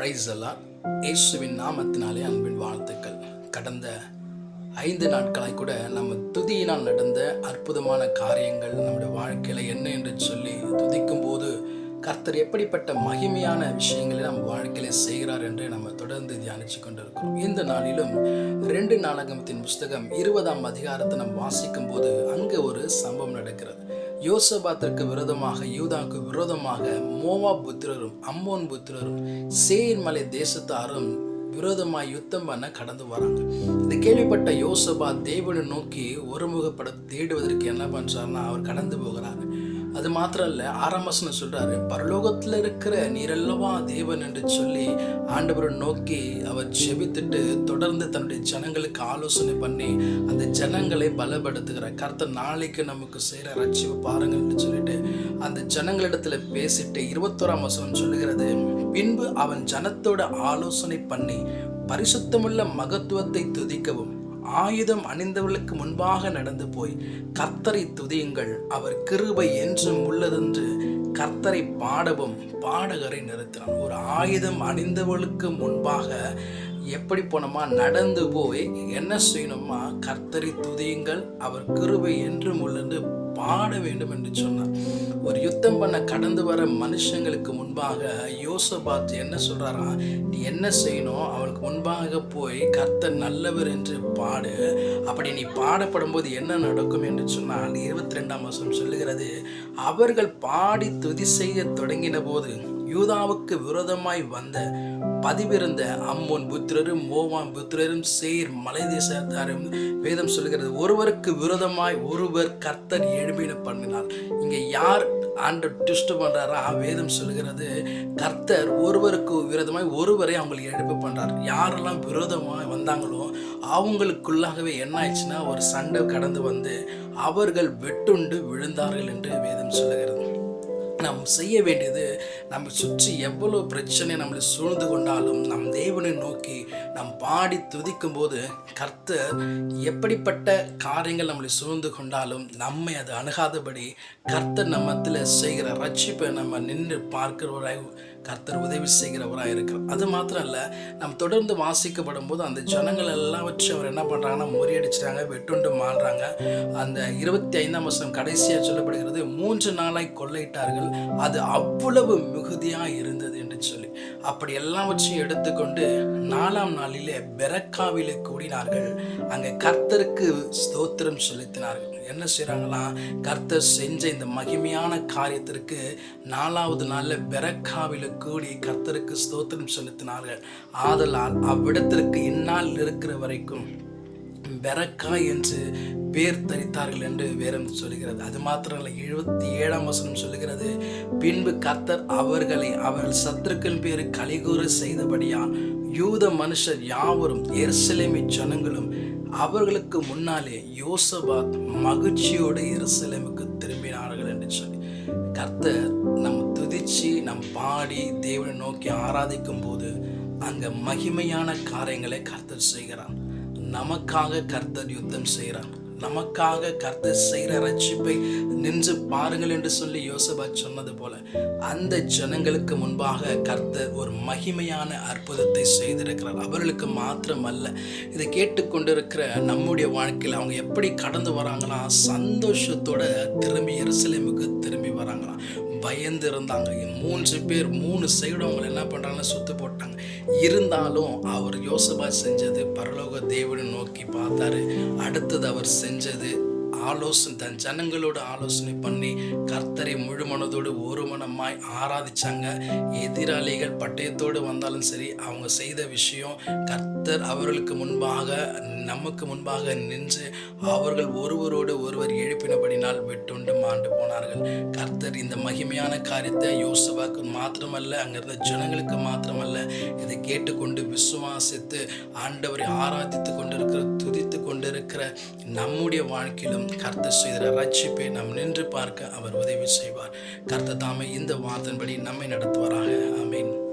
Price எல்லாம் இயேசுவின் நாமத்தினாலே அன்பின் வாழ்த்துக்கள். கடந்த ஐந்து நாட்களாய் கூட நம்ம துதியினால் நடந்த அற்புதமான காரியங்கள் நம்முடைய வாழ்க்கையில் என்ன என்று சொல்லி துதிக்கும் போது கர்த்தர் எப்படிப்பட்ட மகிமையான விஷயங்களை நம்ம வாழ்க்கையில செய்கிறார் என்று நம்ம தொடர்ந்து தியானிச்சு கொண்டிருக்கிறோம். இந்த நாளிலும் ரெண்டு நாடகத்தின் புஸ்தகம் இருபதாம் அதிகாரத்தை நம்ம வாசிக்கும் போது அங்கே ஒரு சம்பவம் நடக்கிறது. யோசபாத்திற்கு விரோதமாக யூதாவுக்கு விரோதமாக மோவா புத்திரரும் அம்மோன் புத்திரரும் சேர் மலை தேசத்தாரும் விரோதமாய் யுத்தம் பண்ண கடந்து வராங்க. இது கேள்விப்பட்ட யோசபா தேவனை நோக்கி ஒருமுகப்பட தேடுவதற்கு என்ன பண்றாருன்னா அவர் கடந்து போகிறாரு. அது மாத்திரம் இல்லை ஆறாம் வசனம் சொல்றாரு இருக்கிற நீரல்லவா தேவன் என்று சொல்லி ஆண்டவரை நோக்கி அவர் செபித்துட்டு தொடர்ந்து தன்னுடைய ஜனங்களுக்கு ஆலோசனை பண்ணி அந்த ஜனங்களை பலப்படுத்துகிறார் கருத்தை நாளைக்கு நமக்கு செய்கிற ரட்சிப்பு பாருங்கள்னு சொல்லிட்டு அந்த ஜனங்களிடத்துல பேசிட்டு இருபத்தோராம் வசனம் சொல்லுகிறது பின்பு அவன் ஜனத்தோட ஆலோசனை பண்ணி பரிசுத்தமுள்ள மகத்துவத்தை துதிக்கவும் ஆயுதம் அணிந்தவர்களுக்கு முன்பாக நடந்து போய் கர்த்தரை துதியுங்கள். அவர் கிருபை என்றும் உள்ளதென்று கர்த்தரை பாடவும் பாடகரை நிறுத்தினான். ஒரு ஆயுதம் அணிந்தவர்களுக்கு முன்பாக எப்படி போனோமா? நடந்து போய் என்ன செய்யணுமா? கர்த்தரை துதியுங்கள். அவர் கிருபை என்றும் உள்ளது. பாட வேண்டும் என்று சொன்னார். ஒரு யுத்தம் பண்ண கடந்து வர மனுஷங்களுக்கு முன்பாக யோசபாத் என்ன சொல்றாரா? நீ என்ன செய்யணும்? அவளுக்கு முன்பாக போய் கர்த்தர் நல்லவர் என்று பாடு. அப்படி நீ பாடப்படும் போது என்ன நடக்கும் என்று சொன்னால் இருபத்தி ரெண்டாம் வருஷம் சொல்லுகிறது அவர்கள் பாடி துதி செய்ய தொடங்கின போது யூதாவுக்கு விரோதமாய் வந்த பதிவிருந்த அம்மோன் புத்திரரும் மோவான் புத்திரரும் சேர் மலை தேசத்தாரும் வேதம் சொல்கிறது ஒருவருக்கு விரோதமாய் ஒருவர் கர்த்தர் எழுப்பின பண்ணினார். இங்கே யார் ஆண்டு டிஸ்ட் பண்ணுறாரோ வேதம் சொல்கிறது கர்த்தர் ஒருவருக்கு விரோதமாய் ஒருவரை அவங்களுக்கு எழுப்பு பண்ணுறார் யாரெல்லாம் விரோதமாக வந்தாங்களோ அவங்களுக்குள்ளாகவே என்ன ஆயிடுச்சுன்னா ஒரு சண்டை கடந்து வந்து அவர்கள் வெட்டுண்டு விழுந்தார்கள் என்று வேதம் சொல்லுகிறது. நாம் செய்ய வேண்டியது நம்ம சுற்றி எவ்வளோ பிரச்சனை நம்மளை சூழ்ந்து கொண்டாலும் நம் தேவனை நோக்கி நாம் பாடி துதிக்கும் போது கர்த்தர் எப்படிப்பட்ட காரியங்கள் நம்மளை சூழ்ந்து கொண்டாலும் நம்மை அது அணுகாதபடி கர்த்தர் நம்மத்தில் செய்கிற ரட்சிப்பை நம்ம நின்று பார்க்கிறவராய் கர்த்தர் உதவி செய்கிறவராக இருக்கிறார். அது மாத்திரம் இல்லை நம்ம தொடர்ந்து வாசிக்கப்படும் போது அந்த ஜனங்கள் எல்லாம் வச்சு அவர் என்ன பண்ணுறாங்கன்னா முறியடிச்சிட்டாங்க வெட்டுண்டு மாறுறாங்க. அந்த இருபத்தி ஐந்தாம் வருஷம் கடைசியாக சொல்லப்படுகிறது மூன்று நாளாய் கொள்ளையிட்டார்கள் அது அவ்வளவு மிகுதியாக இருந்தது என்று சொல்லி. அப்படி எல்லாவற்றையும் எடுத்துக்கொண்டு நாலாம் நாளிலே பெரக்காவிலே கூடினார்கள். அங்கே கர்த்தருக்கு ஸ்தோத்திரம் செலுத்தினார்கள். என்ன செய்கிறாங்களா கர்த்தர் செஞ்ச இந்த மகிமையான காரியத்திற்கு நாலாவது நாளில் பெரக்காவில் கூடி கர்த்தருக்கு ஸ்தோத்திரம் செலுத்தினார்கள். ஆதலால் அவ்விடத்திற்கு இந்நாள் இருக்கிற வரைக்கும் பெரக்கா என்று பேர் தரித்தார்கள் என்று வேதம் சொல்கிறது. அது மாத்திரமல்ல எழுபத்தி ஏழாம் வசனம் சொல்லுகிறது பின்பு கர்த்தர் அவர்களை அவர்கள் சத்துருக்கள் பேரு கலிகூற செய்தபடியால் யூத மனுஷர் யாவரும் எருசலேமி ஜனங்களும் அவர்களுக்கு முன்னாலே யோசபாத் மகிழ்ச்சியோடு எருசலேமுக்கு திரும்பினார்கள் என்று சொல்லி. கர்த்தர் நம்ம துதிச்சு நம் பாடி தேவனை நோக்கி ஆராதிக்கும் போது அங்கே மகிமையான காரியங்களை கர்த்தர் செய்கிறான் நமக்காக கர்த்தர் யுத்தம் செய்கிறான் நமக்காக கர்த்தர் செய்கிற ரட்சிப்பை நின்று பாருங்கள் என்று சொல்லி யோசபா சொன்னது போல அந்த ஜனங்களுக்கு முன்பாக கர்த்தர் ஒரு மகிமையான அற்புதத்தை செய்திருக்கிறார். அவர்களுக்கு மாத்திரம் அல்ல இதை கேட்டுக்கொண்டிருக்கிற நம்முடைய வாழ்க்கையில் அவங்க எப்படி கடந்து வராங்களா? சந்தோஷத்தோட திரும்பி எருசலேமுக்கு திரும்பி வராங்களாம் பயந்து இருந்தாங்க. மூன்று பேர் மூணு சைடு அவங்களை என்ன பண்ணுறாங்கன்னு சுத்து போட்டாங்க. இருந்தாலும் அவர் யோசபா செஞ்சது பரலோக தேவனை நோக்கி பார்த்தாரு. அடுத்தது அவர் செஞ்சது ஆலோசனை தன் ஜனங்களோட ஆலோசனை பண்ணி கர்த்தரை முழு மனதோடு ஒரு மனமாய் ஆராதிச்சாங்க. எதிராளிகள் பட்டயத்தோடு வந்தாலும் சரி அவங்க செய்த விஷயம் கர்த்தர் அவர்களுக்கு முன்பாக நமக்கு முன்பாக நின்று அவர்கள் ஒருவரோடு ஒருவர் எழுப்பினபடினால் வெட்டுண்டு மாண்டு போனார்கள். கர்த்தர் இந்த மகிமையான காரியத்தை யோசபாக்கு மாத்திரமல்ல அங்கிருந்த ஜனங்களுக்கு மாத்திரமல்ல இதை கேட்டுக்கொண்டு விசுவாசித்து ஆண்டவரை ஆராதித்து கொண்டிருக்கிற துதித்து கொண்டிருக்கிற நம்முடைய வாழ்க்கையிலும் கர்த்த செய்கிற ரட்சிப்பை நாம் நின்று பார்க்க அவர் உதவி செய்வார். கர்த்த தாமே இந்த வார்த்தையின்படி நம்மை நடத்துவாராக. ஆமீன்.